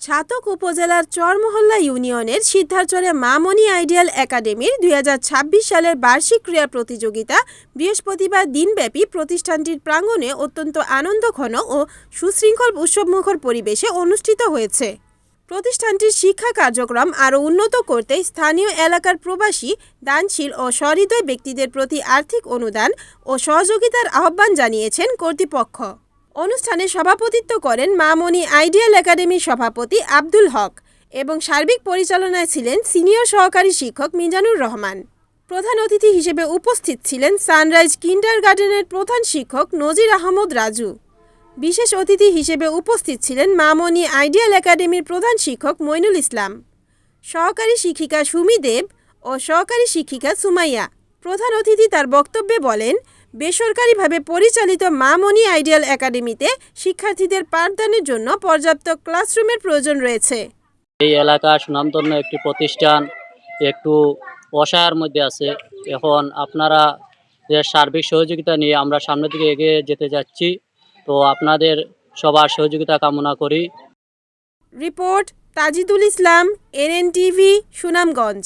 ছাতক উপজেলার চরমহল্লা ইউনিয়নের সিদ্ধারচরে মামনি আইডিয়াল একাডেমির দুই ছাব্বিশ সালের বার্ষিক ক্রীড়া প্রতিযোগিতা বৃহস্পতিবার দিনব্যাপী প্রতিষ্ঠানটির প্রাঙ্গণে অত্যন্ত আনন্দঘন ও সুশৃঙ্খল উৎসবমুখর পরিবেশে অনুষ্ঠিত হয়েছে। প্রতিষ্ঠানটির শিক্ষা কার্যক্রম আরও উন্নত করতে স্থানীয় এলাকার প্রবাসী, দানশীল ও সহৃদয় ব্যক্তিদের প্রতি আর্থিক অনুদান ও সহযোগিতার আহ্বান জানিয়েছেন কর্তৃপক্ষ। অনুষ্ঠানে সভাপতিত্ব করেন মামনি আইডিয়াল একাডেমির সভাপতি আব্দুল হক এবং সার্বিক পরিচালনায় ছিলেন সিনিয়র সহকারী শিক্ষক মিজানুর রহমান। প্রধান অতিথি হিসেবে উপস্থিত ছিলেন সানরাইজ কিন্ডার গার্ডেনের প্রধান শিক্ষক নজির আহমদ রাজু। বিশেষ অতিথি হিসেবে উপস্থিত ছিলেন মামনি আইডিয়াল একাডেমির প্রধান শিক্ষক মইনুল ইসলাম। সহকারী শিক্ষিকা সুমি দেব ও সহকারী শিক্ষিকা সুমাইয়া। প্রধান অতিথি তার বক্তব্যে বলেন বেসরকারিভাবে পরিচালিত মামনি আইডিয়াল একাডেমিতে শিক্ষার্থীদের পাঠদানের জন্য পর্যাপ্ত ক্লাসরুমের প্রয়োজন রয়েছে। এই এলাকা সুনামধন্য একটি প্রতিষ্ঠান একটু অসহায়ের মধ্যে আছে। এখন আপনারা সার্বিক সহযোগিতা নিয়ে আমরা সামনের দিকে এগিয়ে যেতে যাচ্ছি তো আপনাদের সবার সহযোগিতা কামনা করি। Report Tajidul Islam NN TV Sunamganj.